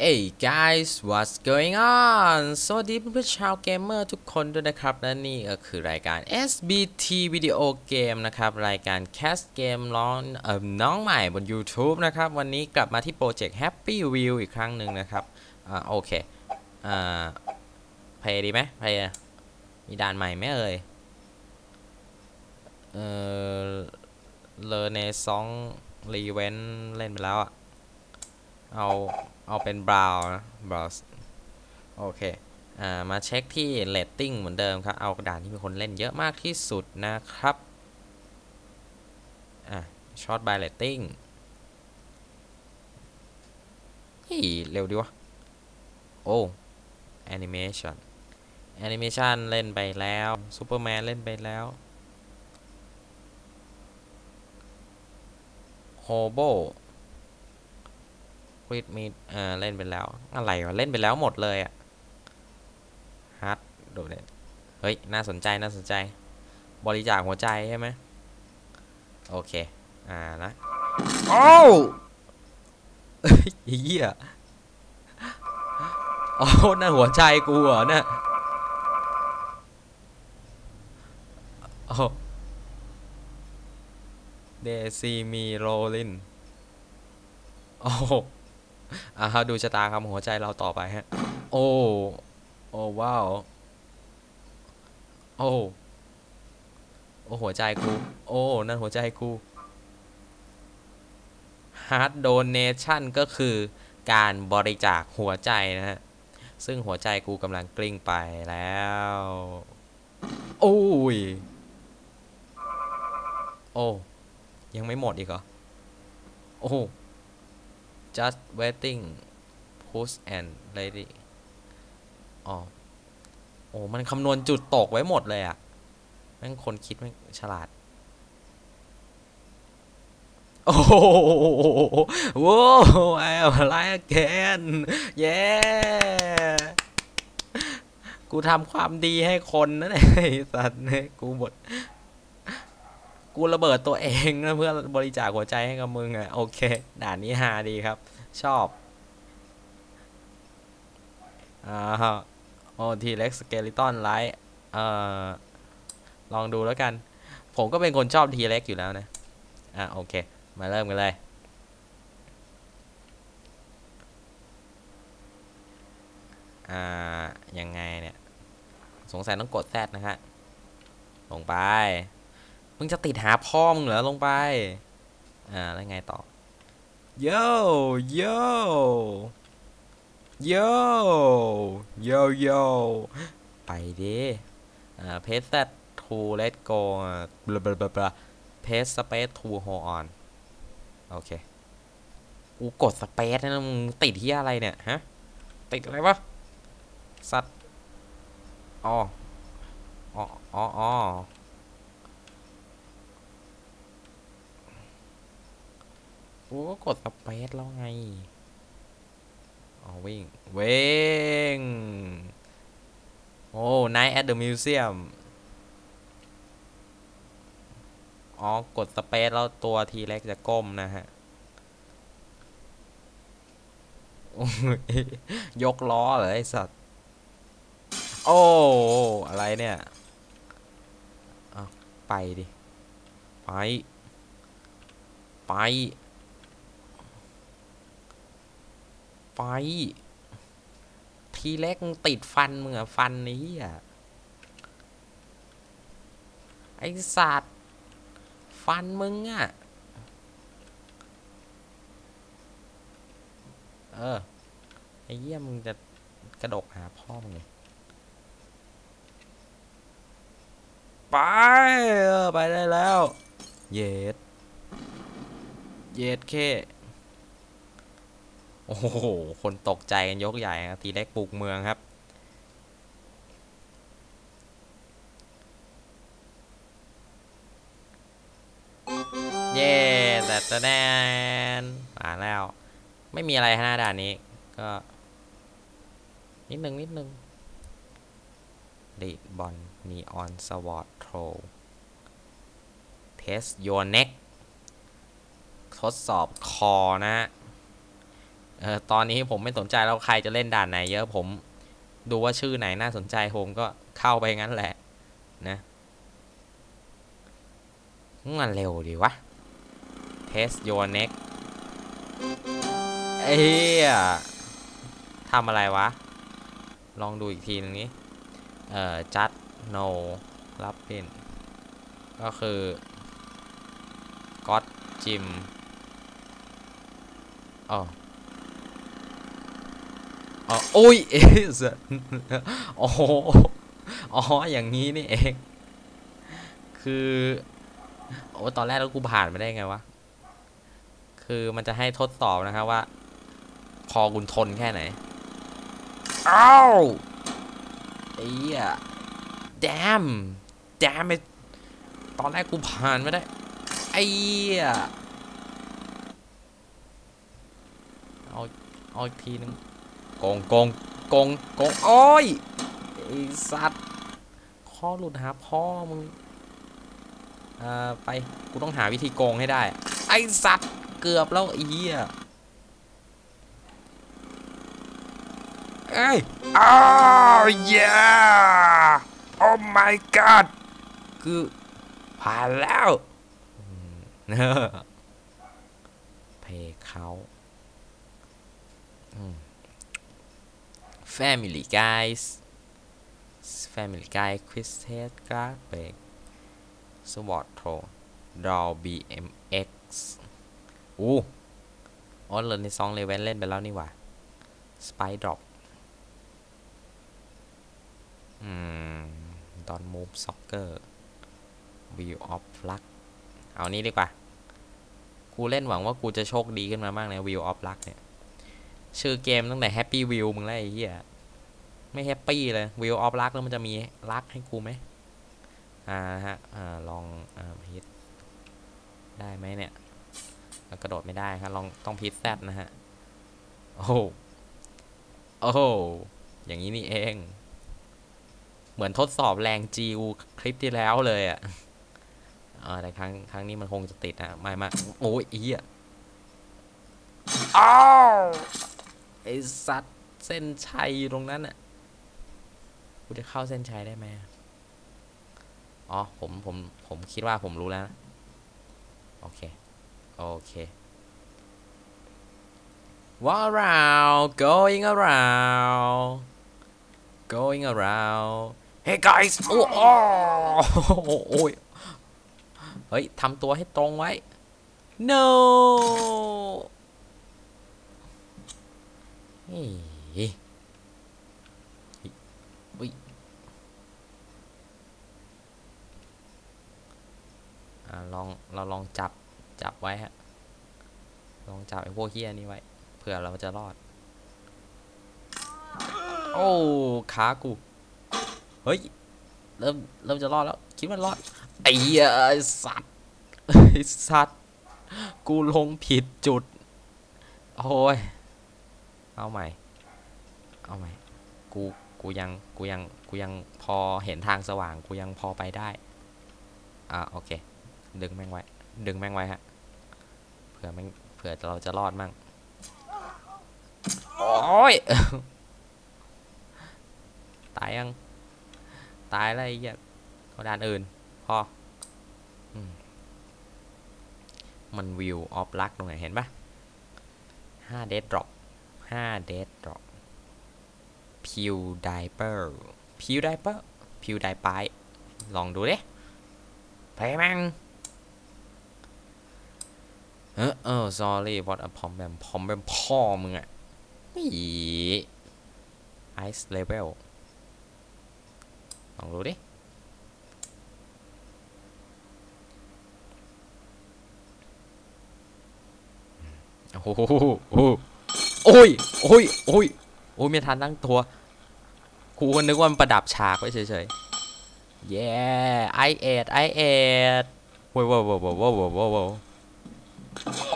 Hey guys what's going on สวัสดีเพื่อนๆชาวเกมเมอร์ทุกคนด้วยนะครับและนี่ก็คือรายการ SBT Video Game นะครับ รายการ Cast Game ร้อนเอ่อน้องใหม่บน YouTube นะครับ วันนี้กลับมาที่โปรเจกต์ Happy Wheel อีกครั้งหนึ่งนะครับอ่าโอเคอ่าเพย์ดีไหมเพย์มีด่านใหม่ไหมเอ่ยเออเลอในซองรีเวนเล่นไปแล้วอะเอา เอาเป็นบราวนะบราวโอเคอ่ามาเช็คที่เรตติ้งเหมือนเดิมครับ เอากระดานที่มีคนเล่นเยอะมากที่สุดนะครับอะช็อตบายเรตติ้งเฮ้ยเร็วดีวะ โอ้แอนิเมชันแอนิเมชันเล่นไปแล้วซูเปอร์แมนเล่นไปแล้วโฮโบ ควิดมีเอ่อเล่นไปแล้ว อะไรวะเล่นไปแล้วหมดเลยอะฮัทโดดเด่นเฮ้ย น่าสนใจน่าสนใจ บริจาคหัวใจใช่ไหมโอเค อ่านะโอ้วเฮ้ยเหี้ยโอ้นั่นหัวใจกูเหรอเนี่ยโอ้เดซีมีโรลินโอ้ อ่าฮะดูชะตากรรมหัวใจเราต่อไปฮะ โอ้โอ้ว้าวโอ้โอ้หัวใจกูโอ้นั่นหัวใจกู Heart Donation ก็คือการบริจาคหัวใจนะฮะ ซึ่งหัวใจกูกำลังกลิ้งไปแล้วโอ้ยโอ้ยังไม่หมดอีกเหรอ โอ้ just waiting push and ready อ๋อโอ้มันคำนวณจุดตกไว้หมดเลยอะแม่งคนคิดแม่งฉลาด โอ้โหว้าวไอ้อะไรแกนเย้กูทำความดีให้คนนะเนี่ยไอ้สัตว์เนี่ยกูหมด กูระเบิดตัวเองนะเพื่อบริจาคหัวใจให้กับมึงอะโอเค ด่านนี้ฮาดีครับ ชอบอ่าฮะโอทีเล็กสเกลิตอนไลท์เอ่อลองดูแล้วกัน ผมก็เป็นคนชอบทีเล็กอยู่แล้วนะ อะโอเค มาเริ่มกันเลยอ่ายังไงเนี่ย สงสัยต้องกดแซดนะฮะ ลงไป มึงจะติดหาพ่อมึงเหรอลงไป อ่า แล้วไงต่อโยโยโยโยโยไปดิอ่าเพสแซดทูเลตโกบลาบลาบลาบลาเพสสเปซทูโฮออนโอเค กูกดสเปซนะมึงติดที่อะไรเนี่ย ฮะ ติดอะไรวะ สัตว์อ๋ออ๋ออ๋ออ๋อ กูก็กดสเปซแล้วไงอ๋อวิ่งเว่งโอ้ Night at the Museum อ๋อกดสเปซแล้วตัวทีเล็กจะก้มนะฮะยกล้อเหรอไอสัตว์ โอ้ อะไรเนี่ยไปดิ ไป ไป ไป ทีแรกมึงติดฟันมึงอะฟันนี้อะไอสัตว์ ฟันมึงอะเออ ไอเยี่ยมึงจะกระดกหาพ่อมึงเลยไปเออไปได้แล้ว เย็ด เย็ดเค โอ้โห คนตกใจกันยกใหญ่ครับทีเล็กปลูกเมืองครับ เย่แต่ตะแนนมาแล้ว ไม่มีอะไรหน้าด่านนี้ ก็ นิดนึง นิดนึงดีดบอลนีออนสวอตโทรเทส your neck ทดสอบคอนะฮะ เออตอนนี้ผมไม่สนใจแล้วใครจะเล่นด่านไหน เยอะผมดูว่าชื่อไหนน่าสนใจผมก็เข้าไปงั้นแหละนะมันเร็วดีวะ test your neck เอ้ยทำอะไรวะ ลองดูอีกทีนึงนี้ เอ่อ จัด no รับเป็น ก็คือก็ตจิมอ๋อ อ๋อโอ้ยเอ๊ะสัสโอ้โอ๋ออย่างนี้นี่เองคือโอ้ตอนแรกแล้วกูผ่านไม่ได้ไงวะ คือมันจะให้ทดสอบนะครับว่า พอคุณทนแค่ไหน อ้าวไอ้เหี้ย damn damn it ตอนแรกกูผ่านไม่ได้ ไอ้เหี้ย เอา เอาอีกทีนึง โกงโกงโกงโกงโอ้ยไอ้สัตว์ข้อหลุดหาพ่อมึงอ่อไปกูต้องหาวิธีโกงให้ได้ ไอ้สัตว์เกือบแล้วไอ้เหี้ยเอ้ย Oh yeah! Oh my god! คือผ่านแล้วอืมเพเขาอืม Family Guys Family Guy Quiz Test Graphic Sword Pro Draw BMX อู้อ๋อเล่นในซองเลเวนเล่นไปแล้วนี่หว่า Spy Drop อืม Don't Move Soccer View of Luck เอานี้ดีกว่า กูเล่นหวังว่ากูจะโชคดีขึ้นมาบ้างใน View of Luck เนี่ย ชื่อเกมตั้งแต่ Happy View มึงแล้วไอ้เหี้ยไม่แฮปปี้เลย View of Luck แล้วมันจะมีลักให้กูไหมอ่าฮะอ่าลองอ่าพิษได้ไหมเนี่ยกระโดดไม่ได้ครับลองต้องพิษแซดนะฮะโอ้โอ้โอย่างนี้นี่เอง เหมือนทดสอบแรงจีวคลิปที่แล้วเลยอะ่ะแต่ครั้งครั้งนี้มันคงจะติดนะไม่มาโอ้ยอีอะอ้าว ไอสัตว์เส้นชัยอยู่ตรงนั้นอะกูจะเข้าเส้นชัยได้ไหมอ๋อ ผม ผม ผมคิดว่าผมรู้แล้วนะ โอเค โอเค Walk around going around going around Hey guys โอ้โอ้โอ้ยเฮ้ยทำตัวให้ตรงไว้ no ฮ้ยอุ้ยอ่าลอง เราลองจับ จับไว้ฮะ ลองจับไอ้พวกเฮียนี้ไว้ เผื่อเราจะรอด โอ้ขากู เฮ้ย เริ่ม เริ่มจะรอดแล้ว คิดว่ารอด ไอ้เหี้ยไอ้สัตว์ ไอ้สัตว์ กูลงผิดจุด โอ้ย เอาใหม่ เอาใหม่ กู กูยัง กูยัง กูยังพอเห็นทางสว่าง กูยังพอไปได้ อ่าโอเค ดึงแม่งไว้ ดึงแม่งไว้ฮะ เผื่อแม่ง เผื่อเราจะรอดมั่ง โอ้ย ตายยัง ตายแล้วไอ้เหี้ยเอาด้านอื่น พอมมันวิวออฟลักตรงไหนเห็นปะห้าเดดดรอป ห้าเดดดรอปพิวไดเปอร์พิวไดเปอร์พิวไดปายลองดูดิไปมั้งเออเออ sorry what a พอมแบมพอมแบมพ่อมึงอะนี่ ice level ลองดูดิโอ้โห โอ้ย โอ้ย โอ้ย โอ้ยไม่ทันตั้งตัวกูก็นึกว่ามันประดับฉากไว้เฉยๆเย้ไอเอ็ดไอเอ็ดโว้ยว้าวว้ยโว้ยโว้ยโว้ย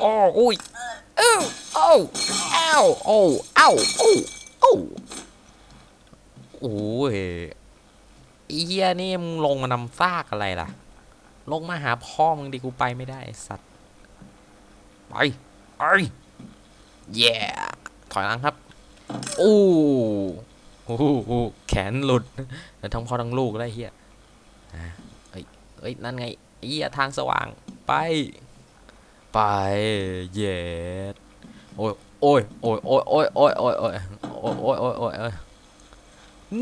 โอ้โอ้ยเอ้าเอ้าเอ้าโอ้เอ้าโอ้โอ้โอ้ยเฮียนี่มึงลงมานำซากอะไรล่ะ ลงมาหาพ่อมึงดิกูไปไม่ได้สัตว์ไปไป yeah ถอยหลังครับอู้โอ้โหแขนหลุดแล้วทั้งพ่อทั้งลูกแล้วไอ้เฮียอะเอ้ยเอ้ยนั่นไงเฮียทางสว่างไป ไปเย็ดโอ้ยโอ้ยโอ้ยโอ้ยโอ้ยโอ้ยโอ้ยโอ้ยโอ้ยโอ้ยโอ้ยโอ้ยโอ้ย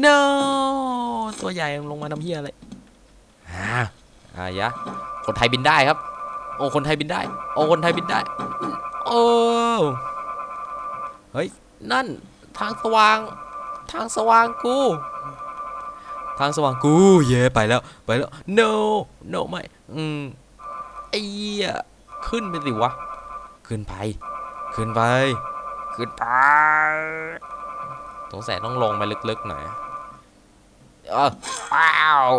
no ตัวใหญ่ลงมาทำเฮียอะไรอ่าอะยะคนไทยบินได้ครับ โอ้คนไทยบินได้ โอ้คนไทยบินได้ โอ้ เฮ้ย นั่นทางสว่าง ทางสว่างกู ทางสว่างกู เย่ไปแล้ว ไปแล้ว no no ไม่ อืมไอ้เหี้ยขึ้นไปสิวะ ขึ้นไป ขึ้นไป ขึ้นไปสงสัยต้องลงไปลึกๆหน่อยเออว้าว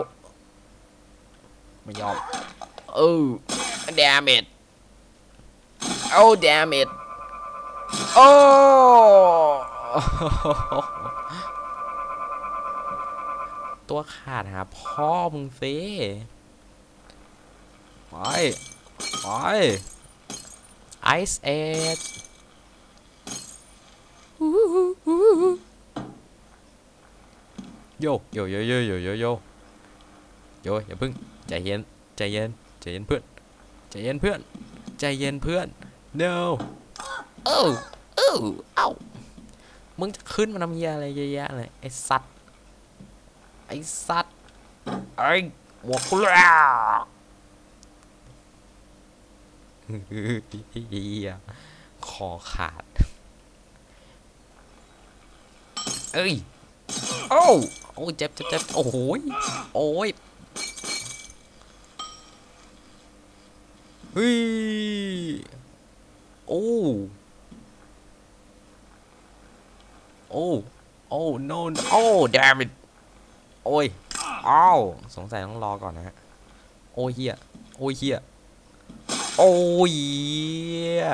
ไม่ยอมเออ damn it oh damn it โอ้ตัวขาดหาพ่อมึงสิไปไป Ice Age โยโยโยโยโยโยโยโยอย่าเพึ่งใจเย็นใจเย็นใจเย็นเพื่อนใจเย็นเพื่อนใจเย็นเพื่อน no เอ้าเอ้าเอ้ามึงจะขึ้นมาทำเหี้ยอะไรเยอะแยะเลยไอ้สัตว์ไอ้สัตว์ไอ้หัวกูแล้วเฮียคอขาด เอ้ย โอ้โอ้ยเจ็บเจ็บเจ็บโอ้โหยโอ้ยเฮ้ย โอ้ โอ้โอ้ no โอ้ damn it โอ้ยอ้าวสงสัยต้องรอก่อนนะฮะโอ้ยเฮียโอ้ยเฮียโอ้ยเฮีย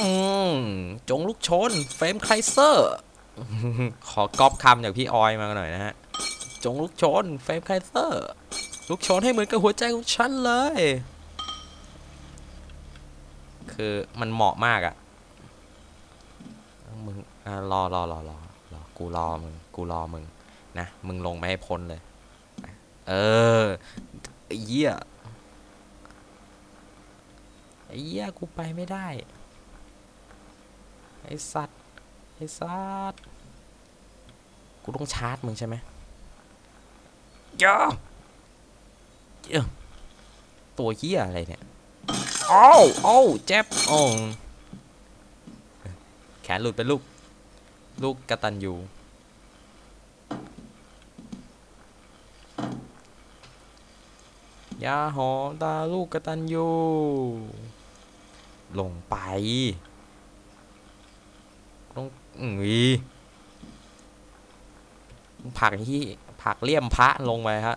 อืมจงลูกชน เฟรมไคเซอร์ ขอก๊อปคำจากพี่ออยมาหน่อยนะฮะ จงลูกชน เฟรมไคเซอร์ ลูกชนให้เหมือนกับหัวใจของฉันเลย คือมันเหมาะมากอะมึงอรอรอรอรอรอกูรอมึงกูรอมึงนะมึงลงไปให้พ้นเลย เออไอ้เหี้ยไอ้เหี้ยกูไปไม่ได้ ไอ้สัตว์ ไอ้สัตว์ กูต้องชาร์จมึงใช่ไหมเจ้าเจ้าตัวเหี้ยอะไรเนี่ย โอ้วโอ้วเจ็บโอ้แขนหลุดไปลูก ลูกกระตันอยู่ยาหอมตาลูกกระตันยูลงไปต้องอือวีผักที่ผักเลี่ยมพระลงไปฮะ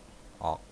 好。